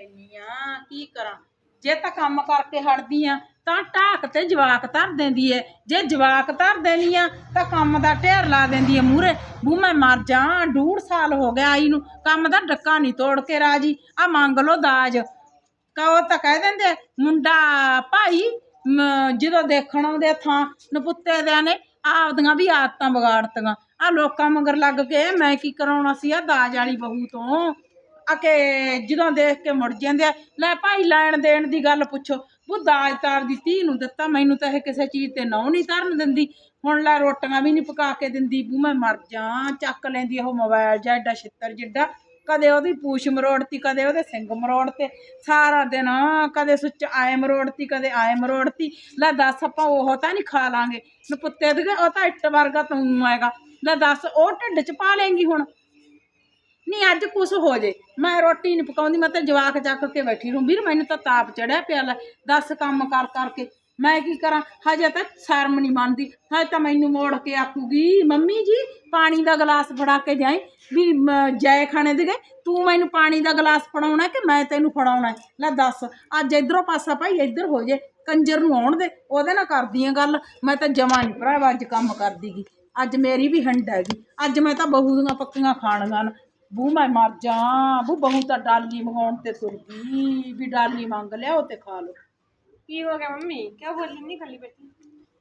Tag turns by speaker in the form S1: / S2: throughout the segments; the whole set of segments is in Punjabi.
S1: ਲੈਨੀ ਆ, ਕੀ ਕਰਾਂ? ਜੇ ਤਾਂ ਕੰਮ ਕਰਕੇ ਹਟਦੀ ਆ, ਤਾਂ ਢਾਕ ਤੇ ਜਵਾਕ ਧਰ ਦਿੰਦੀ ਐ ਜੇ ਜਵਾਕ ਧਰ ਦੇਣੀ ਆ, ਤਾਂ ਕੰਮ ਦਾ ਢੇਰ ਲਾ ਦਿੰਦੀ ਐ ਮੂਹਰੇ। ਬੂ, ਮੈਂ ਮਰ ਜਾ ਡੂਢ ਸਾਲ ਹੋ ਗਿਆ ਆਈ ਨੂੰ। ਕੰਮ ਦਾ ਡੱਕਾ ਨਹੀਂ ਤੋੜ ਕੇ ਰਾਜੀ, ਆ ਮੰਗ ਲੋ ਦਾਜ। ਕਹੋ ਤਾਂ ਕਹਿ ਦਿੰਦੇ ਮੁੰਡਾ ਭਾਈ ਜਦੋਂ ਦੇਖਣ ਆਉਂਦੇ ਥਾਂ, ਨਪੁੱਤੇ ਦਿਆਂ ਨੇ, ਆਪਦੀਆਂ ਵੀ ਆਦਤਾਂ ਵਿਗਾੜਤੀਆਂ। ਆ ਲੋਕਾਂ ਮਗਰ ਲੱਗ ਕੇ, ਮੈਂ ਕੀ ਕਰਾਉਣਾ ਸੀ? ਆ ਦਾਜ ਵਾਲੀ ਬਹੂ ਤੋਂ। ਆ ਕੇ ਜਦੋਂ ਦੇਖ ਕੇ ਮੁੜ ਜਾਂਦੇ ਆ, ਲੈ ਭਾਈ ਲੈਣ ਦੇਣ ਦੀ ਗੱਲ ਪੁੱਛੋ। ਉਹ ਦਾਜ ਤਾਂ ਦੀ ਧੀ ਨੂੰ ਦਿੱਤਾ, ਮੈਨੂੰ ਤਾਂ ਇਹ ਕਿਸੇ ਚੀਜ਼ ਤੇ ਨਹੁੰ ਨਹੀਂ ਧਰਨ ਦਿੰਦੀ। ਹੁਣ ਲੈ ਰੋਟੀਆਂ ਵੀ ਨਹੀਂ ਪਕਾ ਕੇ ਦਿੰਦੀ ਬੂ ਮੈਂ ਮਰ ਜਾ, ਚੱਕ ਲੈਂਦੀ ਉਹ ਮੋਬਾਈਲ ਜਾਂ ਐਡਾ ਛਿੱਤਰ ਜਿੱਡਾ। ਕਦੇ ਉਹਦੀ ਪੂਛ ਮਰੋੜਤੀ, ਕਦੇ ਉਹਦੇ ਸਿੰਘ ਮਰੋੜਤੇ। ਸਾਰਾ ਦਿਨ ਕਦੇ ਸੁੱਚ ਆਏ ਮਰੋੜਤੀ, ਕਦੇ ਆਏ ਮਰੋੜਤੀ। ਲੈ ਦੱਸ ਆਪਾਂ ਉਹ ਤਾਂ ਨਹੀਂ ਖਾ ਲਾਂਗੇ। ਨਪੁੱਤੇ ਦੇ ਉਹ ਤਾਂ ਇੱਟ ਵਰਗਾ ਤੂੰ ਆਏਗਾ ਲੈ ਦੱਸ, ਉਹ ਢਿੱਡ 'ਚ ਪਾ ਲੇਂਗੀ ਹੁਣ? ਨਹੀਂ, ਅੱਜ ਕੁਛ ਹੋ ਜੇ। ਮੈਂ ਰੋਟੀ ਨਹੀਂ ਪਕਾਉਂਦੀ, ਮੈਂ ਤਾਂ ਜਵਾਕ ਚੱਕ ਕੇ ਬੈਠੀ ਰਹੂੰ। ਵੀਰ, ਮੈਨੂੰ ਤਾਂ ਤਾਪ ਚੜਿਆ ਪਿਆ ਲੈ। ਦੱਸ ਕੰਮ ਕਰ, ਕਰਕੇ। ਮੈਂ ਕੀ ਕਰਾਂ? ਹਜੇ ਤਾਂ ਸ਼ਰਮ ਨਹੀਂ ਮੰਨਦੀ ਹਜੇ ਤਾਂ ਮੈਨੂੰ ਮੋੜ ਕੇ ਆਖੂਗੀ, ਮੰਮੀ ਜੀ, ਪਾਣੀ ਦਾ ਗਲਾਸ ਫੜਾ ਕੇ ਜਾਏ ਵੀ ਜਾਏ ਖਾਣੇ ਦੇ ਗਏ। ਤੂੰ ਮੈਨੂੰ ਪਾਣੀ ਦਾ ਗਲਾਸ ਫੜਾਉਣਾ ਕਿ ਮੈਂ ਤੈਨੂੰ ਫੜਾਉਣਾ? ਲੈ ਦੱਸ, ਅੱਜ ਇਧਰੋਂ ਪਾਸਾ ਭਾਈ, ਇੱਧਰ ਹੋ ਜੇ। ਕੰਜਰ ਨੂੰ ਆਉਣ ਦੇ, ਉਹਦੇ ਨਾਲ ਕਰਦੀ ਆ ਗੱਲ। ਮੈਂ ਤਾਂ ਜਮਾ ਨਹੀਂ ਭਰਾਵਾ, ਅੱਜ ਕੰਮ ਕਰਦੀਗੀ ਅੱਜ ਮੇਰੀ ਵੀ ਹੰਡ ਹੈਗੀ। ਅੱਜ ਮੈਂ ਤਾਂ ਬਹੂ ਦੀਆਂ ਪੱਕੀਆਂ ਖਾਣੀਆਂ ਨੇ। ਬੂ ਮੈਂ ਮਰ ਜਾ ਬੂ ਬਹੂ ਤਾਂ ਡਾਲੀ ਮੰਗਾਉਣ ਤੇ ਤੁਰ ਗਈ ਵੀ ਡਾਲੀ ਮੰਗ ਲਿਆਓ ਤੇ ਖਾ ਲਓ।
S2: ਕੀ ਹੋ ਗਿਆ ਮੰਮੀ? ਕਿਉਂ ਬੋਲੀ ਨਹੀਂ ਖਾਲੀ ਬੈਠੀ?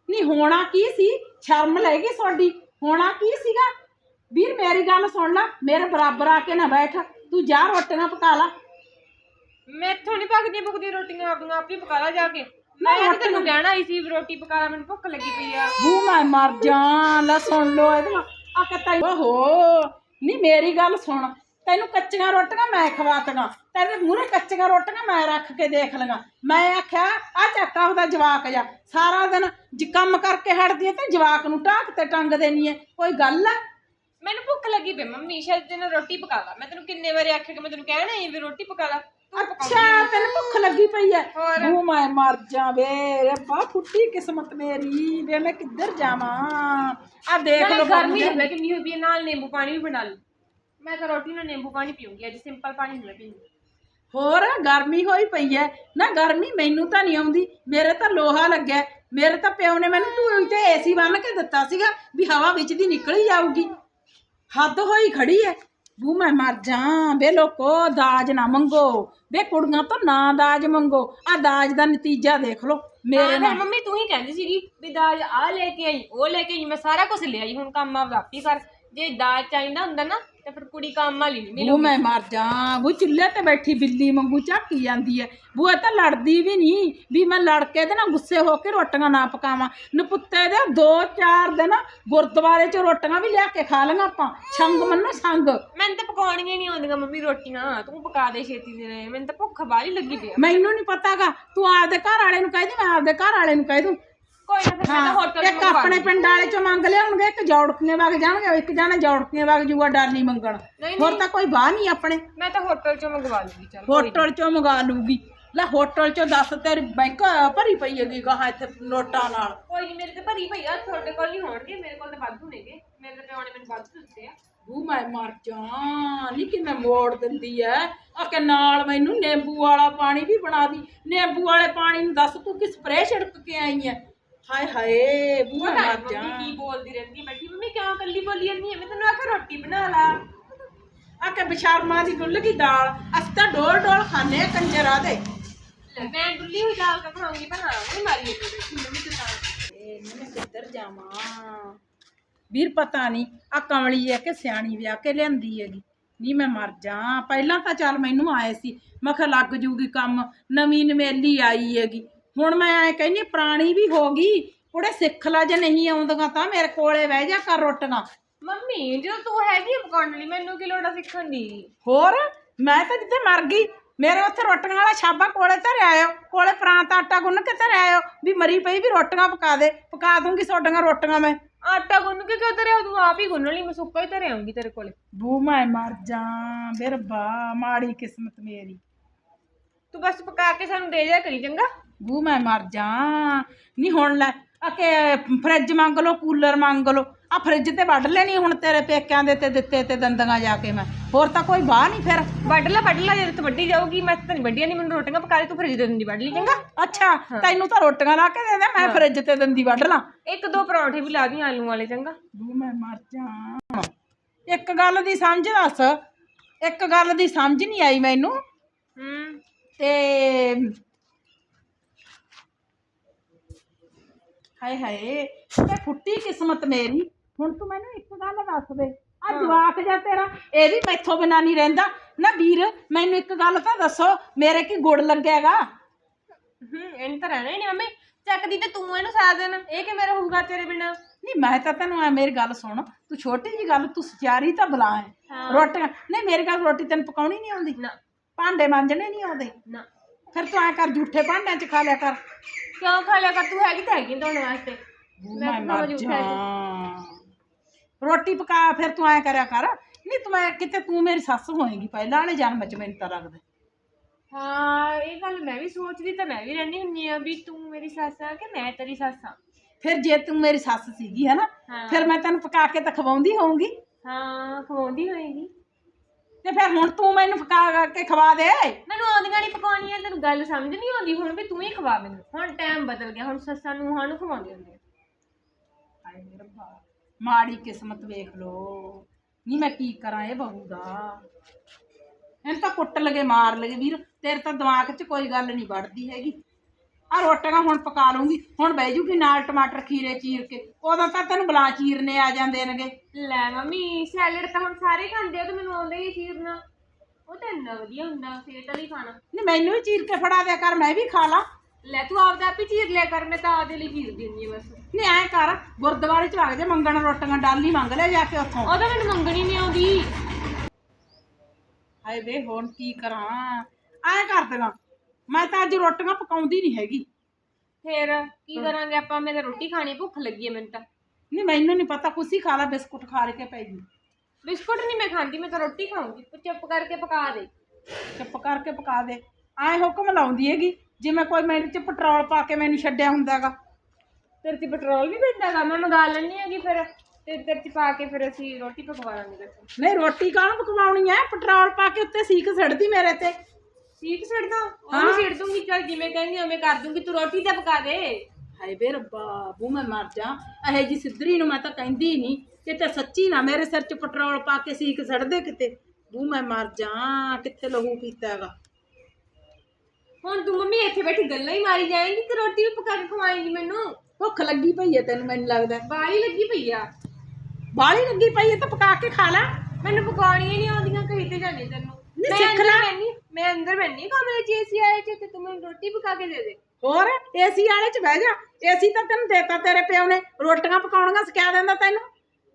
S1: ਨਹੀਂ ਹੋਣਾ ਕੀ ਸੀ? ਸ਼ਰਮ ਲੈ ਗਈ ਤੁਹਾਡੀ ਹੋਣਾ ਕੀ ਸੀਗਾ? ਵੀਰ ਮੇਰੀ ਗੱਲ ਸੁਣ ਲੈ ਮੇਰੇ ਬਰਾਬਰ ਆ ਕੇ ਨਾ ਬੈਠ ਤੂੰ ਜਾ ਰੋਟੀਆਂ ਪਕਾ ਲਾ।
S2: ਮੈਥੋਂ ਨਹੀਂ ਪੱਕਦੀ ਪੁੱਕਦੀ ਰੋਟੀਆਂ ਆਪਣੀਆਂ ਆਪ ਹੀ ਪਕਾ ਲਾ ਜਾ ਕੇ। ਮੈਂ ਤਾਂ ਤੈਨੂੰ ਕਹਿਣਾ ਹੀ ਸੀ ਵੀ ਰੋਟੀ ਪਕਾ ਲਾ ਮੈਨੂੰ ਭੁੱਖ ਲੱਗੀ ਪਈ ਆ।
S1: ਬੂ ਮੈਂ ਮਰ ਜਾ ਲੈ ਸੁਣ ਲੋ ਇਹਦੇ ਆ ਕਤਾ ਓਹੋ ਨਹੀਂ ਮੇਰੀ ਗੱਲ ਸੁਣ, ਤੈਨੂੰ ਕੱਚੀਆਂ ਰੋਟੀਆਂ ਮੈਂ ਖਵਾਤੀਆਂ, ਤੇਰੇ ਮੂਹਰੇ ਕੱਚੀਆਂ ਰੋਟੀਆਂ ਮੈਂ ਰੱਖ ਕੇ ਦੇਖ ਲਈਆਂ। ਮੈਂ ਆਖਿਆ, ਆ ਚੱਕਾ ਉਹਦਾ ਜਵਾਕ ਜਾ ਸਾਰਾ ਦਿਨ ਜ ਕੰਮ ਕਰਕੇ ਹਟਦੀ ਹੈ ਤੇ ਜਵਾਕ ਨੂੰ ਢਾਕ ਤੇ ਟੰਗ ਦੇਣੀ ਹੈ ਕੋਈ ਗੱਲ ਹੈ
S2: ਮੈਨੂੰ ਭੁੱਖ ਲੱਗੀ ਪਈ, ਮੰਮੀ, ਸ਼ਾਇਦ ਤੈਨੂੰ ਰੋਟੀ ਪਕਾ ਲਾ। ਮੈਂ ਤੈਨੂੰ ਕਿੰਨੇ ਵਾਰੀ ਆਖਿਆ ਕਿ ਮੈਂ ਤੈਨੂੰ ਕਹਿਣਾ ਹੀ ਵੀ ਰੋਟੀ ਪਕਾ ਲਾ।
S1: ਅੱਛਾ ਤੈਨੂੰ ਭੁੱਖ ਲੱਗੀ ਪਈ ਐ।
S2: ਹੋਰ?
S1: ਬੂ ਮੈਂ ਮਰ ਜਾ ਵੇ ਰੱਬਾ ਫੁੱਟੀ ਕਿਸਮਤ ਮੇਰੀ ਵੇ ਮੈਂ ਕਿੱਧਰ ਜਾਵਾਂ? ਆ ਦੇਖ ਲੋ
S2: ਗਰਮੀ ਹੋਈ ਪਈ ਹੈ, ਨਾਲ ਨਿੰਬੂ ਪਾਣੀ ਵੀ ਬਣਾ ਲਈ ਮੈਂ ਤਾਂ ਰੋਟੀ ਨਾਲ ਨਿੰਬੂ ਪਾਣੀ ਪੀਉਂਗੀ ਅੱਜ ਸਿੰਪਲ ਪਾਣੀ ਨਹੀਂ ਮੈਂ ਪੀਂਦੀ।
S1: ਹੋਰ ਗਰਮੀ ਹੋਈ ਪਈ ਐ। ਨਾ ਗਰਮੀ ਮੈਨੂੰ ਤਾਂ ਨਹੀਂ ਆਉਂਦੀ। ਮੇਰੇ ਤਾਂ ਲੋਹਾ ਲੱਗਿਆ ਮੇਰੇ ਤਾਂ ਪਿਓ ਨੇ ਮੈਨੂੰ ਟੂਈ ਤੇ ਏਸੀ ਬੰਨ ਕੇ ਦਿੱਤਾ ਸੀਗਾ ਵੀ ਹਵਾ ਵਿੱਚ ਦੀ ਨਿਕਲ ਹੀ ਜਾਊਗੀ। ਹੱਦ ਹੋਈ ਖੜੀ ਐ। ਬੂ ਮੈਂ ਮਰ ਜਾ ਵੇ ਲੋਕੋ ਦਾਜ ਨਾ ਮੰਗੋ। ਵੇ ਕੁੜੀਆਂ ਤੋਂ ਨਾ ਦਾਜ ਮੰਗੋ। ਆ ਦਾਜ ਦਾ ਨਤੀਜਾ ਦੇਖ ਲਓ ਮੇਰੇ
S2: ਮੇਰੇ
S1: ਨਾਲ।
S2: ਮੰਮੀ ਤੂੰ ਹੀ ਕਹਿੰਦੀ ਸੀਗੀ ਵੀ ਦਾਜ ਆ ਲੈ ਕੇ ਆਈ ਉਹ ਲੈ ਕੇ ਆਈ ਮੈਂ ਸਾਰਾ ਕੁਝ ਲੈ ਆਈ ਹੁਣ ਕੰਮ ਆਪ ਹੀ ਕਰ। ਜੇ ਦਾਜ ਚਾਹੀਦਾ ਹੁੰਦਾ ਨਾ ਤੇ ਫਿਰ ਕੁੜੀ ਕੰਮ ਵਾਲੀ ਨਹੀਂ ਮਿਲੂ
S1: ਮੈਂ ਮਰ ਜਾ ਬੂ ਚੁੱਲ੍ਹੇ ਤੇ ਬੈਠੀ ਬਿੱਲੀ ਵਾਂਗੂ ਝਾਕੀ ਜਾਂਦੀ ਐ। ਬੂ ਇਹ ਤਾਂ ਲੜਦੀ ਵੀ ਨਹੀਂ ਵੀ ਮੈਂ ਲੜ ਕੇ ਇਹਦੇ ਨਾਲ ਗੁੱਸੇ ਹੋ ਕੇ ਰੋਟੀਆਂ ਨਾ ਪਕਾਵਾਂ। ਨਪੁੱਤੇ ਦੇ ਦੋ ਚਾਰ ਦਿਨ ਗੁਰਦੁਆਰੇ 'ਚ ਰੋਟੀਆਂ ਵੀ ਲਿਆ ਕੇ ਖਾ ਲਈਆਂ ਆਪਾਂ। ਸੰਗ ਮੰਨੋ ਸੰਗ
S2: ਮੈਨੂੰ ਤਾਂ ਪਕਾਉਣੀਆਂ ਨਹੀਂ ਆਉਂਦੀਆਂ ਮੰਮੀ ਰੋਟੀਆਂ ਤੂੰ ਪਕਾ ਦੇ ਛੇਤੀ ਦੇ ਮੈਨੂੰ ਤਾਂ ਭੁੱਖ ਬਾਹਲੀ ਲੱਗੀ ਪਈ ਆ।
S1: ਮੈਨੂੰ ਨਹੀਂ ਪਤਾਗਾ ਤੂੰ ਆਪਦੇ ਘਰ ਵਾਲੇ ਨੂੰ ਕਹਿ ਦੇ ਮੈਂ ਆਪਦੇ ਘਰ ਵਾਲੇ ਨੂੰ ਕਹਿ ਦੂੰ।
S2: ਕੋਈ ਨਾ ਫਿਰ ਮੈਂ ਤਾਂ
S1: ਹਾਂ
S2: ਹੋਟਲ
S1: ਇੱਕ ਆਪਣੇ ਪਿੰਡ ਵਾਲੇ ਚੋਂ ਮੰਗ ਲਿਆਉਣਗੇ ਇੱਕ ਜੌੜਕੀਆਂ ਵਗ ਜਾਣਗੇ ਇੱਕ ਜਾਣਾ ਜੌੜਕੀਆਂ ਵਗ ਜੂਗਾ ਮੰਗਣ।
S2: ਨਹੀਂ,
S1: ਹੋਰ ਤਾਂ ਕੋਈ ਬਾਹ ਨਹੀਂ ਆਪਣੇ।
S2: ਮੈਂ ਤਾਂ ਹੋਟਲ ਚੋਂ ਮੰਗਵਾ ਲੂਗੀ ਚੱਲ
S1: ਹੋਟਲ ਚੋਂ ਮੰਗਾ ਲੂਗੀ। ਲੈ ਹੋਟਲ ਚੋਂ ਦੱਸ ਤੇਰੀ ਬੈਂਕ ਭਰੀ ਪਈ ਹੈਗੀ ਗਾਹਾਂ ਇੱਥੇ ਨੋਟਾਂ ਨਾਲ।
S2: ਕੋਈ ਨਹੀਂ ਮੇਰੇ ਤੇ ਭਰੀ ਪਈ ਆ ਤੁਹਾਡੇ ਕੋਲ ਨਹੀਂ ਹੋਣਗੇ ਮੇਰੇ ਕੋਲ ਤਾਂ ਵਾਧੂ ਨੇਗੇ। ਮੇਰੇ ਤੇ ਪਿਓ ਨੇ ਮੈਨੂੰ ਵਾਧੂ ਦਿੱਤੇ ਆ।
S1: ਬੂ ਮੈਂ ਮਰ ਜਾ ਨੀ ਕਿਵੇਂ ਮੋੜ ਦਿੰਦੀ ਐ। ਆ ਕੇ ਨਾਲ ਮੈਨੂੰ ਨਿੰਬੂ ਵਾਲਾ ਪਾਣੀ ਵੀ ਬਣਾ ਦੀ। ਨਿੰਬੂ ਵਾਲੇ ਪਾਣੀ ਨੂੰ ਦੱਸ ਤੂੰ ਕਿ ਸਪਰੇਅ ਛਿੜਕ ਕੇ ਆਈ ਐ? ਹਾਏ ਹਾਏ ਬੂ ਮੈਂ ਮਰ ਜਾ
S2: ਮੰਮੀ ਕੀ ਬੋਲਦੀ ਰਹਿੰਦੀ ਬੈਠੀ ਮੰਮੀ ਕਿਉਂ ਕੱਲੀ ਬੋਲੀ ਜਾਂਦੀ ਹੈ ਮੈਂ ਤੈਨੂੰ ਆਖਿਆ ਰੋਟੀ ਬਣਾ ਲਾ।
S1: ਆ ਕੇ ਬਿਸ਼ਰਮਾ ਦੀ ਗੁੱਲ ਕੀ ਦਾਲ? ਅਸੀਂ ਤਾਂ ਡੋਲ ਡੋਲ ਖਾਣੇ ਕੰਜਰਾ ਦੇ
S2: ਲੈ, ਮੈਂ ਡੁੱਲੀ ਹੋਈ ਦਾਲ ਕਾ ਖਾਉਂਗੀ ਬਣਾ ਉਹ ਮਾਰੀ ਬੈਠੀ ਮੰਮੀ ਤੇ ਤਾਂ
S1: ਏ ਮੈਂ ਕਿੱਧਰ ਜਾਵਾਂ? ਵੀਰ ਪਤਾ ਨਹੀਂ ਆ ਕਮਲੀ ਐ ਕਿ ਸਿਆਣੀ ਵਿਆਹ ਕੇ ਲਿਆਂਦੀ ਹੈਗੀ। ਨਹੀਂ ਮੈਂ ਮਰ ਜਾ ਪਹਿਲਾਂ ਤਾਂ ਚੱਲ ਮੈਨੂੰ ਆਏ ਸੀ। ਮੈਂ ਕਿਹਾ ਲੱਗ ਜੂਗੀ ਕੰਮ। ਨਵੀਂ ਨਵੇਲੀ ਆਈ ਹੈਗੀ। ਹੁਣ ਮੈਂ ਐ ਕਹਿੰਦੀ ਪੁਰਾਣੀ ਵੀ ਹੋ ਗਈ ਕੁੜੇ ਸਿੱਖ ਲੈ ਜੇ ਨਹੀਂ ਆਉਂਦੀਆਂ ਤਾਂ ਮੇਰੇ ਕੋਲੇ ਬਹਿ ਜਾ ਕਰ ਰੋਟੀਆਂ
S2: ਮੰਮੀ ਜਦੋਂ ਤੂੰ ਹੈਗੀ ਆ ਪਕਾਉਣ ਲਈ ਮੈਨੂੰ ਕੀ ਲੋੜ ਆ ਸਿੱਖਣ ਦੀ?
S1: ਹੋਰ ਮੈਂ ਤਾਂ ਜਿੱਥੇ ਮਰ ਗਈ ਮੇਰੇ ਉੱਥੇ ਰੋਟੀਆਂ ਵਾਲਾ ਛਾਬਾ ਕੋਲੇ ਧਰਿਆ ਆਇਓ ਕੋਲੇ ਪ੍ਰਾਂਤ ਆਟਾ ਗੁੰਨ ਕੇ ਧਰਿਆ ਆਇਓ ਵੀ ਮਰੀ ਪਈ ਵੀ ਰੋਟੀਆਂ ਪਕਾ ਦੇ ਪਕਾ ਦੂੰਗੀ ਤੁਹਾਡੀਆਂ ਰੋਟੀਆਂ ਮੈਂ।
S2: ਆਟਾ ਗੁੰਨ ਕੇ ਕਿਉਂ ਧਰਿਆ? ਤੂੰ ਆਪ ਹੀ ਗੁੰਨ ਲਈ ਮੈਂ ਸੁੱਕਾ ਹੀ ਧਰਿਆ ਆਉਂਗੀ ਤੇਰੇ ਕੋਲੇ।
S1: ਬੂ ਮੈਂ ਮਰ ਜਾ ਬੇ ਰੱਬਾ ਮਾੜੀ ਕਿਸਮਤ ਮੇਰੀ।
S2: ਤੂੰ ਬਸ ਪਕਾ ਕੇ ਸਾਨੂੰ ਦੇ ਜਾ ਕਰੀ ਚੰਗਾ?
S1: ਬੂ ਮੈਂ ਮਰ ਜਾ ਨਹੀਂ ਹੁਣ ਲੈ ਆ ਕੇ ਫਰਿੱਜ ਮੰਗ ਲਓ ਕੂਲਰ ਮੰਗ ਲਓ। ਆ ਫਰਿੱਜ ਤੇ ਵੱਢ ਲੈਣੀ ਹੁਣ ਤੇਰੇ ਪੇਕਿਆਂ ਦੇ ਤੇ ਦਿੱਤੇ ਤੇ ਦੰਦੀਆਂ ਜਾ ਕੇ ਮੈਂ। ਹੋਰ ਤਾਂ ਕੋਈ ਬਾਹ ਨਹੀਂ ਫਿਰ।
S2: ਵੱਢ ਲਾ ਵੱਢ ਲਾ ਜਦੋਂ ਤੂੰ ਵੱਢੀ ਜਾਊਗੀ ਮੈਂ ਤਾਂ ਨਹੀਂ ਵੱਢੀਆਂ ਨਹੀਂ ਮੈਨੂੰ ਰੋਟੀਆਂ ਪਕਾ ਦੇ ਤੂੰ ਫਰਿੱਜ ਦੇ ਦਿੰਦੀ ਵੱਢ ਲਈ ਚੰਗਾ?
S1: ਅੱਛਾ ਤੈਨੂੰ ਤਾਂ ਰੋਟੀਆਂ ਲਾ ਕੇ ਦੇ ਦੇ ਮੈਂ ਫਰਿੱਜ ਤੇ ਦੰਦੀ ਵੱਢ ਲਾਂ।
S2: ਇੱਕ ਦੋ ਪਰੌਂਠੇ ਵੀ ਲਾ ਦੀ ਆਲੂ ਵਾਲੇ ਚੰਗਾ?
S1: ਬੂ ਮੈਂ ਮਰ ਜਾ ਇੱਕ ਗੱਲ ਦੀ ਸਮਝ ਦੱਸ। ਇੱਕ ਗੱਲ ਦੀ ਸਮਝ ਨਹੀਂ ਆਈ ਮੈਨੂੰ।
S2: ਹੂੰ।
S1: ਤੇ ਹਾਏ ਹਾਏ ਤੇ ਫੁੱਟੀ ਕਿਸਮਤ ਮੇਰੀ। ਹੁਣ ਤੂੰ ਮੈਨੂੰ ਇੱਕ ਗੱਲ ਦੱਸ ਦੇ। ਆ ਜਵਾਕ ਜਾ ਤੇਰਾ ਇਹ ਵੀ ਮੈਥੋਂ ਬਿਨਾਂ ਨਹੀਂ ਰਹਿੰਦਾ। ਨਾ ਵੀਰ ਮੈਨੂੰ ਇੱਕ ਗੱਲ ਤਾਂ ਦੱਸੋ ਮੇਰੇ ਕੀ ਗੁੜ ਲੱਗੇਗਾ
S2: ਹੂੰ ਇਹਨੂੰ ਤਾਂ ਰਹਿਣਾ ਹੀ ਨਹੀਂ ਮੰਮੀ। ਚੱਕਦੀ ਤੇ ਤੂੰ ਇਹਨੂੰ ਸਾਥ ਦੇਣ ਇਹ ਕਿਵੇਂ ਰਹੂਗਾ ਤੇਰੇ ਬਿਨਾ?
S1: ਨਹੀਂ ਮੈਂ ਤਾਂ ਤੈਨੂੰ ਐ ਮੇਰੀ ਗੱਲ ਸੁਣ। ਤੂੰ ਛੋਟੀ ਜੀ ਗੱਲ ਤੂੰ ਸਚਾਰੀ ਤਾਂ ਬੁਲਾ ਹੈ।
S2: ਹਾਂ।
S1: ਰੋਟੀ ਨਹੀਂ ਮੇਰੀ ਗੱਲ ਰੋਟੀ ਤੈਨੂੰ ਪਕਾਉਣੀ ਨਹੀਂ ਆਉਂਦੀ।
S2: ਨਾ।
S1: ਭਾਂਡੇ ਮਾਂਜਣੇ ਨਹੀਂ ਆਉਂਦੇ।
S2: ਨਾ।
S1: ਫਿਰ ਤੂੰ ਐ ਕਰ ਜੂਠੇ ਭਾਂਡਿਆਂ 'ਚ ਖਾ ਲਿਆ ਕਰ।
S2: ਕਿਉਂ ਖਾ ਲਿਆ ਕਰ? ਤੂੰ ਹੈਗੀ ਤਾਂ ਹੈਗੀ ਧੋਣ ਵਾਸਤੇ।
S1: ਮੈਂ
S2: ਤਾਂ
S1: ਮਰ
S2: ਜੂਠੇ
S1: ਜਾ ਰੋਟੀ ਪਕਾ ਫਿਰ ਤੂੰ ਐ ਕਰਿਆ ਕਰ। ਨਹੀਂ ਤੂੰ ਐ ਕਿਤੇ ਤੂੰ ਮੇਰੀ ਸੱਸ ਹੋਏਗੀ ਪਹਿਲਾਂ ਵਾਲੇ ਜਨਮ 'ਚ ਮੈਨੂੰ ਤਾਂ ਲੱਗਦਾ।
S2: ਹਾਂ ਇਹ ਗੱਲ ਮੈਂ ਵੀ ਸੋਚਦੀ ਤਾਂ ਮੈਂ ਵੀ ਰਹਿੰਦੀ ਹੁੰਨੀ ਆ ਵੀ ਤੂੰ ਮੇਰੀ ਸੱਸ ਆ ਕਿ ਮੈਂ ਤੇਰੀ ਸੱਸ ਆ?
S1: ਫਿਰ ਜੇ ਤੂੰ ਮੇਰੀ ਸੱਸ ਸੀਗੀ ਹੈ ਨਾ
S2: ਹਾਂ।
S1: ਫਿਰ ਮੈਂ ਤੈਨੂੰ ਪਕਾ ਕੇ ਤਾਂ ਖਵਾਉਂਦੀ ਹੋਊਂਗੀ।
S2: ਹਾਂ ਖਵਾਉਂਦੀ ਹੋਏਗੀ।
S1: ਤੇ ਫਿਰ ਹੁਣ ਤੂੰ ਮੈਨੂੰ ਪਕਾ ਕੇ ਖਵਾ ਦੇ।
S2: ਮੈਨੂੰ ਆਉਂਦੀਆਂ ਨਹੀਂ ਪਕਾਉਣੀਆਂ ਤੈਨੂੰ ਗੱਲ ਸਮਝ ਨਹੀਂ ਆਉਂਦੀ ਹੁਣ ਵੀ ਤੂੰ ਹੀ ਖਵਾ ਮੈਨੂੰ। ਹੁਣ ਟਾਈਮ ਬਦਲ ਗਿਆ ਹੁਣ ਸੱਸਾਂ ਨੂੰ ਹਾਂ ਨੂੰ ਖਵਾਉਂਦੇ ਹੁੰਦੇ ਆ।
S1: ਹਾਏ ਮੇਰੇ ਰੱਬਾ ਮਾੜੀ ਕਿਸਮਤ ਵੇਖ ਲੋ ਨਹੀਂ ਮੈਂ ਕੀ ਕਰਾਂ ਇਹ ਬਹੂ ਦਾ। ਇਹਨੂੰ ਤਾਂ ਕੁੱਟ ਲਗੇ ਮਾਰ ਲਗੇ। ਵੀਰ ਤੇਰੇ ਤਾਂ ਦਿਮਾਗ 'ਚ ਕੋਈ ਗੱਲ ਨਹੀਂ ਵੜਦੀ ਹੈਗੀ। ਆ ਰੋਟੀਆਂ ਹੁਣ ਪਕਾ ਲੂੰਗੀ ਹੁਣ ਬਹਿ ਜੂਗੀ ਨਾਲ ਟਮਾਟਰ ਖੀਰੇ ਚੀਰ ਕੇ। ਉਦੋਂ ਤਾਂ ਤੈਨੂੰ ਬਲਾ ਚੀਰਨੇ ਆ ਜਾਂਦੇ ਨੇਗੇ।
S2: ਲੈ ਮੰਮੀ ਸੈਲਡ ਤਾਂ ਹੁਣ ਸਾਰੇ ਖਾਂਦੇ ਆ ਤੇ ਮੈਨੂੰ ਆਉਂਦਾ ਹੀ ਚੀਰਨਾ। ਉਹ ਤਾਂ ਇੰਨਾ ਵਧੀਆ ਹੁੰਦਾ ਸਿਹਤ ਵਾਲੀ ਖਾਣਾ।
S1: ਨਹੀਂ ਮੈਨੂੰ ਵੀ ਚੀਰ ਕੇ ਫੜਾ ਦਿਆ ਕਰ ਮੈਂ ਵੀ ਖਾ ਲਾਂ।
S2: ਲੈ ਤੂੰ ਆਪਦਾ ਆਪ ਹੀ ਚੀਰ ਲਿਆ ਕਰ ਮੈਂ ਤਾਂ ਆਪਦੇ ਲਈ ਚੀਰ ਦਿੰਦੀ ਆ ਬਸ।
S1: ਨਹੀਂ ਐ ਕਰ ਗੁਰਦੁਆਰੇ ਚ ਵਗ ਜਾ ਮੰਗਣ ਰੋਟੀਆਂ ਡਾਲੀ ਮੰਗ ਲੈ ਜਾ ਕੇ ਉੱਥੋਂ।
S2: ਉਹ ਤਾਂ ਮੈਨੂੰ ਮੰਗਣੀ ਨਹੀਂ ਆਉਂਦੀ।
S1: ਹਾਏ ਵੇ ਹੁਣ ਕੀ ਕਰਾਂ? ਐ ਕਰ ਦੇਣਾ ਮੈਂ ਤਾਂ ਅੱਜ ਰੋਟੀਆਂ ਪਕਾਉਂਦੀ ਨਹੀਂ ਹੈਗੀ।
S2: ਫੇਰ ਕੀ ਕਰਾਂਗੇ ਆਪਾਂ? ਮੈਂ ਤਾਂ ਰੋਟੀ ਖਾਣੀ ਭੁੱਖ ਲੱਗੀ ਹੈ ਮੈਨੂੰ ਤਾਂ।
S1: ਨਹੀਂ ਮੈਨੂੰ ਨਹੀਂ ਪਤਾ ਕੁਛ ਹੀ ਖਾ ਲਾ ਬਿਸਕੁਟ ਖਾ ਕੇ ਪੈ ਗਈ।
S2: ਬਿਸਕੁਟ ਨਹੀਂ ਮੈਂ ਖਾਂਦੀ ਮੈਂ ਤਾਂ ਰੋਟੀ ਖਾਊਂਗੀ। ਤੂੰ ਚੁੱਪ ਕਰਕੇ ਪਕਾ ਦੇ।
S1: ਚੁੱਪ ਕਰਕੇ ਪਕਾ ਦੇ। ਐ ਹੁਕਮ ਲਾਉਂਦੀ ਹੈਗੀ ਜਿਵੇਂ ਕੋਈ ਮੇਰੇ ਚ ਪੈਟਰੋਲ ਪਾ ਕੇ ਮੈਨੂੰ ਛੱਡਿਆ ਹੁੰਦਾਗਾ।
S2: ਤੇਰੇ ਤੇ ਪੈਟਰੋਲ ਵੀ ਪੈਂਦਾਗਾ ਮੈਂ ਮੰਗਾ ਲੈਣੀ ਹੈਗੀ ਫਿਰ। ਤੇ ਤੇਰੇ ਚ ਪਾ ਕੇ ਫਿਰ ਅਸੀਂ ਰੋਟੀ ਪਕਵਾ ਲਾਂਗੇ।
S1: ਨਹੀਂ ਰੋਟੀ ਕਾਹਨੂੰ ਪਕਵਾਉਣੀ ਐ ਪੈਟਰੋਲ ਪਾ ਕੇ ਉੱਤੇ ਸੀਖ ਸੜਦੀ ਮੇਰੇ ਤੇ।
S2: ਠੀਕ ਛੱਡਦਾ ਉਹ ਵੀ ਛੱਡ ਦੂੰਗੀ ਚੱਲ ਜਿਵੇਂ ਕਹਿੰਦੀ ਉਵੇਂ ਕਰ ਦੂੰਗੀ ਤੂੰ ਰੋਟੀ ਤਾਂ ਪਕਾ ਦੇ।
S1: ਹਾਏ ਵੇ ਰੱਬਾ ਬੂ ਮੈਂ ਮਰ ਜਾ। ਇਹ ਜੀ ਸਿੱਧਰੀ ਨੂੰ ਮੈਂ ਤਾਂ ਕਹਿੰਦੀ ਨਹੀਂ ਕਿਤੇ ਸੱਚੀ ਨਾ ਮੇਰੇ ਸਿਰ 'ਚ ਪੈਟਰੋਲ ਪਾ ਕੇ ਸੀਕ ਸੜਦੇ ਕਿਤੇ। ਬੂ ਮੈਂ ਮਰ ਜਾ ਕਿੱਥੇ ਲਹੂ ਪੀਤਾ ਹੈਗਾ।
S2: ਹੁਣ ਤੂੰ ਮੰਮੀ ਇੱਥੇ ਬੈਠੀ ਗੱਲਾਂ ਹੀ ਮਾਰੀ ਜਾਏਂਗੀ ਤੇ ਰੋਟੀ ਵੀ ਪਕਾ ਕੇ ਖਵਾਏਂਗੀ ਮੈਨੂੰ।
S1: ਭੁੱਖ ਲੱਗੀ ਪਈ ਹੈ ਤੈਨੂੰ ਮੈਨੂੰ ਲੱਗਦਾ।
S2: ਬਾਲੀ ਲੱਗੀ ਪਈ ਆ।
S1: ਬਾਲੀ ਲੱਗੀ ਪਈ ਹੈ ਤਾਂ ਪਕਾ ਕੇ ਖਾ ਲੈ।
S2: ਮੈਨੂੰ ਪਕਾਉਣੀਆਂ ਨਹੀਂ ਆਉਂਦੀਆਂ ਕਹੀ ਤੇ ਜਾਣੀ ਤੈਨੂੰ।
S1: ਨਹੀਂ,
S2: ਮੈਂ
S1: ਸਿੱਖ ਲੈ।
S2: ਮੈਂ ਅੰਦਰ ਬੈਠੀ ਕਮਰੇ 'ਚ ਏਸੀ ਆਏ 'ਚ ਤੇ ਤੂੰ ਮੈਨੂੰ ਰੋਟੀ ਪਕਾ ਕੇ ਦੇ ਦੇ।
S1: ਹੋਰ? ਏਸੀ ਵਾਲੇ 'ਚ ਬਹਿ ਜਾ। ਏਸੀ ਤਾਂ ਤੈਨੂੰ ਦੇਤਾ ਤੇਰੇ ਪਿਓ ਨੇ। ਰੋਟੀਆਂ ਪਕਾਉਣੀਆਂ ਸਿਖਾ ਦਿੰਦਾ ਤੈਨੂੰ।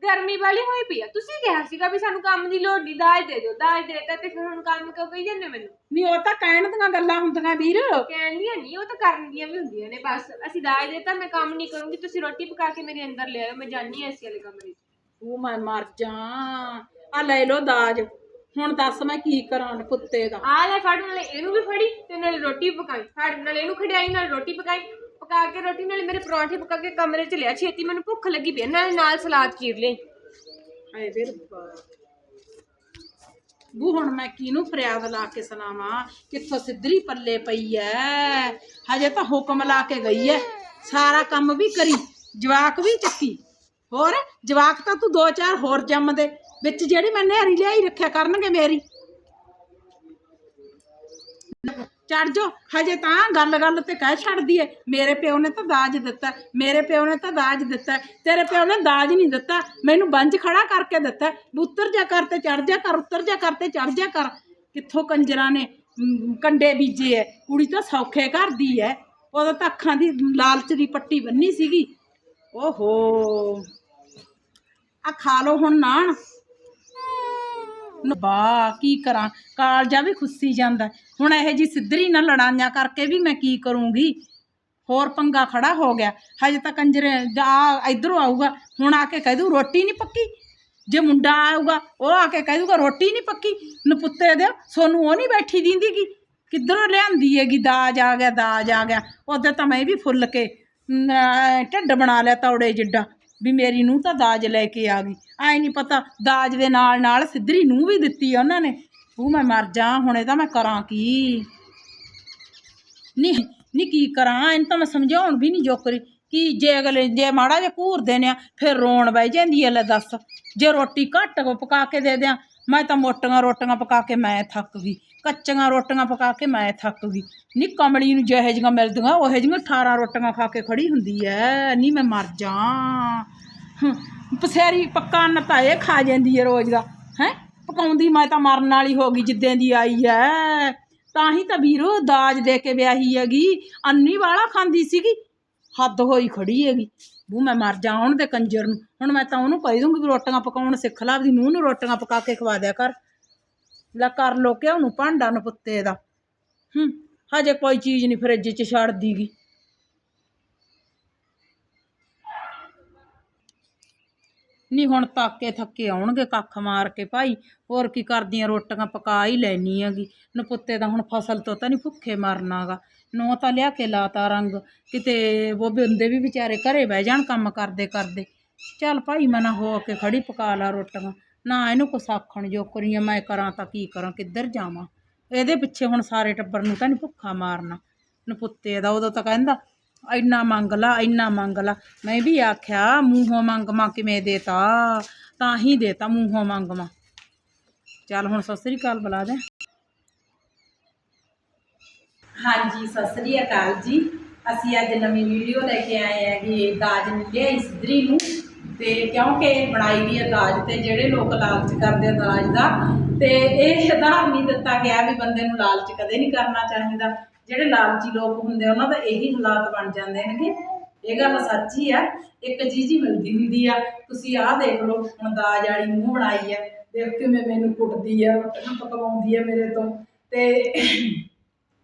S2: ਗਰਮੀ ਵਾਲੀ ਹੋਈ ਪਈ ਆ। ਤੁਸੀਂ ਕਿਹਾ ਸੀਗਾ ਵੀ ਸਾਨੂੰ ਕੰਮ ਦੀ ਲੋੜ ਨਹੀਂ ਦਾਜ ਦੇ ਦਿਓ ਦਾਜ ਦੇਤਾ ਤੇ ਫਿਰ ਹੁਣ ਕੰਮ ਕਿਉਂ ਕਹੀ ਜਾਂਦੇ ਮੈਨੂੰ?
S1: ਨਹੀਂ ਉਹ ਤਾਂ ਕਹਿਣ ਦੀਆਂ ਗੱਲਾਂ ਹੁੰਦੀਆਂ ਵੀਰ।
S2: ਕਹਿੰਦੀਆਂ ਨਹੀਂ ਉਹ ਤਾਂ ਕਰਨ ਦੀਆਂ ਵੀ ਹੁੰਦੀਆਂ ਨੇ ਬਸ। ਅਸੀਂ ਦਾਜ ਦੇਤਾ ਮੈਂ ਕੰਮ ਨਹੀਂ ਕਰੂੰਗੀ ਤੁਸੀਂ ਰੋਟੀ ਪਕਾ ਕੇ ਮੇਰੇ ਅੰਦਰ ਲੈ ਆਓ ਮੈਂ ਜਾਣੀ ਐ ਏਸੀ ਵਾਲੇ ਕਮਰੇ 'ਚ।
S1: ਉਹ ਮੈਂ ਮਰ ਜਾ। ਆ ਲੈ ਲੋ ਦਾਜ। ਹੁਣ ਦੱਸ ਮੈਂ ਕੀ ਕਰਾਂ ਕੁੱਤੇ ਦਾ।
S2: ਆ ਲੈ ਫੜ ਨਾਲੇ ਇਹਨੂੰ ਵੀ ਫੜੀ ਤੇ ਨਾਲੇ ਰੋਟੀ ਪਕਾਈ। ਫੜ ਨਾਲੇ ਇਹਨੂੰ ਖੜਿਆਈ ਨਾਲ ਰੋਟੀ ਪਕਾਈ। ਪਕਾ ਕੇ ਰੋਟੀ ਨਾਲੇ ਮੇਰੇ ਪਰੌਂਠੇ ਪਕਾ ਕੇ ਕਮਰੇ 'ਚ ਲਿਆ। ਛੇਤੀ ਮੈਨੂੰ ਭੁੱਖ ਲੱਗੀ ਪਈ ਆ, ਨਾਲੇ ਨਾਲ ਸਲਾਦ ਚੀਰ ਲਈ।
S1: ਹਾਏ ਵੇ ਰੱਬਾ। ਬੂ ਹੁਣ ਮੈਂ ਕਿਹਨੂੰ ਫਰਿਆਦ ਲਾ ਕੇ ਸੁਣਾਵਾਂ ਕਿੱਥੋਂ ਸਿੱਧਰੀ ਪੱਲੇ ਪਈ ਐ? ਹਜੇ ਤਾਂ ਹੁਕਮ ਲਾ ਕੇ ਗਈ ਐ। ਸਾਰਾ ਕੰਮ ਵੀ ਕਰੀ ਜਵਾਕ ਵੀ ਚੱਕੀ। ਹੋਰ ਜਵਾਕ ਤਾਂ ਤੂੰ ਦੋ ਚਾਰ ਹੋਰ ਜੰਮ ਦੇ ਵਿੱਚ ਜਿਹੜੀ ਮੈਂ ਨਹਿਰੀ ਲਿਆਈ ਰੱਖਿਆ ਕਰਨਗੇ ਮੇਰੀ। ਚੜ ਜੋ ਹਜੇ ਤਾਂ ਗੱਲ ਗੱਲ ਤੇ ਕਹਿ ਛੱਡਦੀ ਏ। ਮੇਰੇ ਪਿਓ ਨੇ ਤਾਂ ਦਾਜ ਦਿੱਤਾ, ਮੇਰੇ ਪਿਓ ਨੇ ਤਾਂ ਦਾਜ ਦਿੱਤਾ, ਤੇਰੇ ਪਿਓ ਨੇ ਦਾਜ ਨਹੀਂ ਦਿੱਤਾ, ਮੈਨੂੰ ਬੰਜ ਖੜਾ ਕਰਕੇ ਦਿੱਤਾ। ਵੀ ਉੱਤਰ ਜਾ ਕਰ ਤੇ ਚੜ ਜਾ ਕਰ, ਉੱਤਰ ਜਾ ਕਰ ਤੇ ਚੜ ਜਾ ਕਰ। ਕਿੱਥੋਂ ਕੰਜਰਾਂ ਨੇ ਕੰਡੇ ਬੀਜੇ ਐ। ਕੁੜੀ ਤਾਂ ਸੌਖੇ ਘਰ ਦੀ ਐ। ਉਦੋਂ ਤਾਂ ਅੱਖਾਂ ਦੀ ਲਾਲਚ ਦੀ ਪੱਟੀ ਬੰਨੀ ਸੀਗੀ। ਓਹੋ। ਆ ਖਾ ਲਓ ਹੁਣ ਨਾਨ। ਬਾ ਕੀ ਕਰਾਂ? ਕਾਲਜਾ ਵੀ ਖੁੱਸੀ ਜਾਂਦਾ। ਹੁਣ ਇਹ ਜੀ ਸਿੱਧਰੀ ਨਾਲ ਲੜਾਈਆਂ ਕਰਕੇ ਵੀ ਮੈਂ ਕੀ ਕਰੂੰਗੀ? ਹੋਰ ਪੰਗਾ ਖੜਾ ਹੋ ਗਿਆ। ਹਜੇ ਤਾਂ ਕੰਜਰ ਆ ਇਧਰੋਂ ਆਊਗਾ। ਹੁਣ ਆ ਕੇ ਕਹਿ ਦੂ ਰੋਟੀ ਨਹੀਂ ਪੱਕੀ? ਜੇ ਮੁੰਡਾ ਆਊਗਾ, ਉਹ ਆ ਕੇ ਕਹਿ ਦੂਗਾ ਰੋਟੀ ਨਹੀਂ ਪੱਕੀ? ਨਪੁੱਤੇ ਦੇ ਸੋਨੂੰ ਉਹ ਨਹੀਂ ਬੈਠੀ ਦਿੰਦੀਗੀ ਕਿੱਧਰੋਂ ਲਿਆਂਦੀ ਹੈਗੀ? ਦਾਜ ਆ ਗਿਆ, ਦਾਜ ਆ ਗਿਆ। ਉਹਦੇ ਤਾਂ ਮੈਂ ਵੀ ਫੁੱਲ ਕੇ ਢਿੱਡ ਬਣਾ ਲਿਆ ਤੌੜੇ ਜਿੱਡਾ। ਵੀ ਮੇਰੀ ਨੂੰ ਤਾਂ ਦਾਜ ਲੈ ਕੇ ਆ ਗਈ। ਐ ਨਹੀਂ ਪਤਾ ਦਾਜ ਦੇ ਨਾਲ ਨਾਲ ਸਿੱਧਰੀ ਨੂੰ ਵੀ ਦਿੱਤੀ ਆ ਉਹਨਾਂ ਨੇ। ਉਹ ਮੈਂ ਮਰ ਜਾ ਹੁਣ ਤਾਂ ਮੈਂ ਕਰਾਂ ਕੀ? ਨਹੀਂ ਨਹੀਂ ਕੀ ਕਰਾਂ ਇਹਨੂੰ ਤਾਂ ਮੈਂ ਸਮਝਾਉਣ ਵੀ ਨਹੀਂ ਜੋਕਰੀ। ਕਿ ਜੇ ਅਗਲੇ ਜੇ ਮਾੜਾ ਜਿਹਾ ਘੂਰਦੇ ਨੇ ਆ, ਫਿਰ ਰੋਣ ਬਹਿ ਜਾਂਦੀ ਐ ਲੈ ਦੱਸ। ਜੇ ਰੋਟੀ ਘੱਟ ਪਕਾ ਕੇ ਦੇ ਦਿਆਂ ਮੈਂ ਤਾਂ ਮੋਟੀਆਂ ਰੋਟੀਆਂ ਪਕਾ ਕੇ ਮੈਂ ਥੱਕ ਗਈ ਕੱਚੀਆਂ ਰੋਟੀਆਂ ਪਕਾ ਕੇ ਮੈਂ ਥੱਕ ਗਈ। ਨੀ ਕਮਲੀ ਨੂੰ ਜਿਹੇ ਜਿਹੀਆਂ ਮਿਲਦੀਆਂ ਉਹ ਜਿਹੀਆਂ 18 ਰੋਟੀਆਂ ਖਾ ਕੇ ਖੜੀ ਹੁੰਦੀ ਐ ਨਹੀਂ ਮੈਂ ਮਰ ਜਾ। ਪਸੇਰੀ ਪੱਕਾ ਅੰਨ ਇਹ ਖਾ ਜਾਂਦੀ ਹੈ ਰੋਜ਼ ਦਾ, ਹੈ? ਪਕਾਉਂਦੀ ਮੈਂ ਤਾਂ ਮਰਨ ਵਾਲੀ ਹੋ ਗਈ ਜਿੱਦਾਂ ਦੀ ਆਈ ਹੈ। ਤਾਂ ਹੀ ਤਾਂ ਵੀਰੋ ਦਾਜ ਦੇ ਕੇ ਵਿਆਹੀ ਹੈਗੀ, ਅੰਨੀ ਵਾਲਾ ਖਾਂਦੀ ਸੀਗੀ, ਹੱਦ ਹੋਈ ਖੜੀ ਹੈਗੀ। ਬੂ, ਮੈਂ ਮਰ ਜਾ ਹੁਣ ਦੇ ਕੰਜਰ ਨੂੰ, ਹੁਣ ਮੈਂ ਤਾਂ ਉਹਨੂੰ ਕਹਿ ਦੂੰਗੀ ਵੀ ਰੋਟੀਆਂ ਪਕਾਉਣ ਸਿੱਖ ਲਾ, ਆਪਦੀ ਨੂੰਹ ਨੂੰ ਰੋਟੀਆਂ ਪਕਾ ਕੇ ਖਵਾ ਦਿਆ ਕਰ। ਲੈ ਕਰ ਲੋ ਕਿ ਉਹਨੂੰ ਭਾਂਡਾ ਨੂੰ ਪੁੱਤੇ ਦਾ। ਹੂੰ, ਹਜੇ ਕੋਈ ਚੀਜ਼ ਨਹੀਂ ਫਰਿੱਜ 'ਚ ਛੱਡਦੀ ਗੀ। ਨਹੀਂ, ਹੁਣ ਤਾਕੇ ਥੱਕੇ ਆਉਣਗੇ ਕੱਖ ਮਾਰ ਕੇ ਭਾਈ। ਹੋਰ ਕੀ ਕਰਦੀਆਂ, ਰੋਟੀਆਂ ਪਕਾ ਹੀ ਲੈਣੀ ਹੈਗੀ। ਨਪੁੱਤੇ ਦਾ ਹੁਣ ਫਸਲ ਤੋਂ ਤਾਂ ਨਹੀਂ ਭੁੱਖੇ ਮਰਨਾਗਾ ਨੋ ਤਾਂ ਲਿਆ ਕੇ ਲਾਤਾ ਰੰਗ। ਕਿਤੇ ਉਹ ਬੰਦੇ ਵੀ ਵਿਚਾਰੇ ਘਰੇ ਬਹਿ ਜਾਣ ਕੰਮ ਕਰਦੇ ਕਰਦੇ। ਚੱਲ ਭਾਈ ਮੈਂ ਨਾ ਹੋ ਕੇ ਖੜੀ ਪਕਾ ਲਾ ਰੋਟੀਆਂ। ਨਾ ਇਹਨੂੰ ਕੁਛ ਆਖਣ ਜੋ ਕਰੀਆਂ ਮੈਂ ਕਰਾਂ ਤਾਂ ਕੀ ਕਰਾਂ, ਕਿੱਧਰ ਜਾਵਾਂ? ਇਹਦੇ ਪਿੱਛੇ ਹੁਣ ਸਾਰੇ ਟੱਬਰ ਨੂੰ ਤਾਂ ਨਹੀਂ ਭੁੱਖਾ ਮਾਰਨਾ। ਨਪੁੱਤੇ ਦਾ ਉਦੋਂ ਤਾਂ ਕਹਿੰਦਾ ਇੰਨਾ ਮੰਗ ਲਾ, ਇੰਨਾ ਮੰਗ ਲਾ। ਮੈਂ ਵੀ ਆਖਿਆ, ਮੂੰਹੋਂ ਮੰਗਵਾ ਕਿਵੇਂ ਦੇਤਾ? ਤਾਂ ਹੀ ਦੇਤਾ ਮੂੰਹੋਂ ਮੰਗਵਾ। ਚੱਲ ਹੁਣ ਸਤਿ ਸ੍ਰੀ ਅਕਾਲ, ਬੁਲਾ ਦੇ। ਹਾਂਜੀ, ਸਤਿ ਸ੍ਰੀ ਅਕਾਲ ਜੀ। ਅਸੀਂ ਅੱਜ ਨਵੀਂ ਵੀਡੀਓ ਲੈ ਕੇ ਆਏ ਹੈਗੇ ਦਾਜ ਮਿਲਿਆ ਇਸਦਰੀ ਨੂੰ। ਤੇ ਕਿਉਂਕਿ ਬਣਾਈ ਵੀ ਹੈ ਦਾਜ ਤੇ ਜਿਹੜੇ ਲੋਕ ਲਾਲਚ ਕਰਦੇ ਆ ਦਾਜ ਦਾ, ਤੇ ਇਹ ਉਦਾਹਰਨ ਨਹੀਂ ਦਿੱਤਾ ਗਿਆ ਵੀ ਬੰਦੇ ਨੂੰ ਲਾਲਚ ਕਦੇ ਨਹੀਂ ਕਰਨਾ ਚਾਹੀਦਾ। ਜਿਹੜੇ ਲਾਲਚੀ ਲੋਕ ਹੁੰਦੇ ਆ, ਉਹਨਾਂ ਦਾ ਇਹੀ ਹਾਲਾਤ ਬਣ ਜਾਂਦੇ ਨੇਗੇ। ਇਹ ਗੱਲ ਸੱਚੀ ਆ ਇੱਕ ਚੀਜ਼ ਹੀ ਮਿਲਦੀ ਹੁੰਦੀ ਆ। ਤੁਸੀਂ ਆਹ ਦੇਖ ਲਓ ਹੁਣ ਦਾਜ ਵਾਲੀ ਮੂੰਹ ਬਣਾਈ ਆ ਦੇਖ ਕਿਵੇਂ ਮੈਨੂੰ ਕੁੱਟਦੀ ਆ ਰੋਟੀਆਂ ਪਕਵਾਉਂਦੀ ਆ ਮੇਰੇ ਤੋਂ। ਤੇ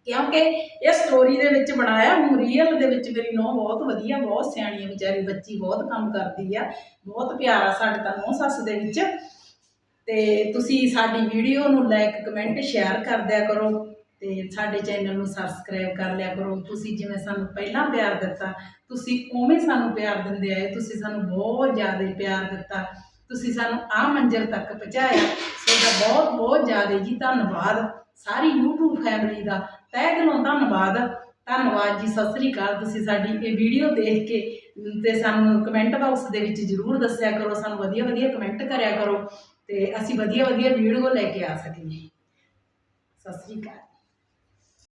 S1: ਕਿਉਂਕਿ ਇਹ ਸਟੋਰੀ ਦੇ ਵਿੱਚ ਬਣਾਇਆ ਹੁਣ ਰੀਅਲ ਦੇ ਵਿੱਚ ਮੇਰੀ ਨੂੰਹ ਬਹੁਤ ਵਧੀਆ ਬਹੁਤ ਸਿਆਣੀ ਹੈ ਵਿਚਾਰੀ ਬੱਚੀ ਬਹੁਤ ਕੰਮ ਕਰਦੀ ਆ ਬਹੁਤ ਪਿਆਰਾ ਸਾਡੇ ਤਾਂ ਨੂੰਹ ਸੱਸ ਦੇ ਵਿੱਚ। ਤੇ ਤੁਸੀਂ ਸਾਡੀ ਵੀਡੀਓ ਨੂੰ ਲਾਈਕ ਕਮੈਂਟ ਸ਼ੇਅਰ ਕਰ ਦਿਆ ਕਰੋ। ਤੇ ਸਾਡੇ ਚੈਨਲ ਨੂੰ ਸਬਸਕ੍ਰਾਈਬ ਕਰ ਲਿਆ ਕਰੋ। ਤੁਸੀਂ ਜਿਵੇਂ ਸਾਨੂੰ ਪਹਿਲਾਂ ਪਿਆਰ ਦਿੱਤਾ, ਤੁਸੀਂ ਉਵੇਂ ਸਾਨੂੰ ਪਿਆਰ ਦਿੰਦੇ ਆਏ। ਤੁਸੀਂ ਸਾਨੂੰ ਬਹੁਤ ਜ਼ਿਆਦਾ ਪਿਆਰ ਦਿੱਤਾ। ਤੁਸੀਂ ਸਾਨੂੰ ਆਹ ਮੰਜ਼ਿਲ ਤੱਕ ਪਹੁੰਚਾਇਆ। ਤੁਹਾਡਾ ਬਹੁਤ ਬਹੁਤ ਜ਼ਿਆਦਾ ਜੀ ਧੰਨਵਾਦ। ਸਾਰੀ YouTube ਫੈਮਿਲੀ ਦਾ ਤਹਿ ਦਿਲੋਂ ਧੰਨਵਾਦ। ਧੰਨਵਾਦ ਜੀ, ਸਤਿ ਸ੍ਰੀ ਅਕਾਲ। ਤੁਸੀਂ ਸਾਡੀ ਇਹ ਵੀਡੀਓ ਦੇਖ ਕੇ ਤੇ ਸਾਨੂੰ ਕਮੈਂਟ ਬਾਕਸ ਦੇ ਵਿੱਚ ਜਰੂਰ ਦੱਸਿਆ ਕਰੋ। ਸਾਨੂੰ ਵਧੀਆ ਵਧੀਆ ਕਮੈਂਟ ਕਰਿਆ ਕਰੋ ਤੇ ਅਸੀਂ ਵਧੀਆ ਵਧੀਆ ਵੀਡੀਓ ਲੈ ਕੇ ਆ ਸਕੀਏ। ਸਤਿ ਸ੍ਰੀ ਅਕਾਲ।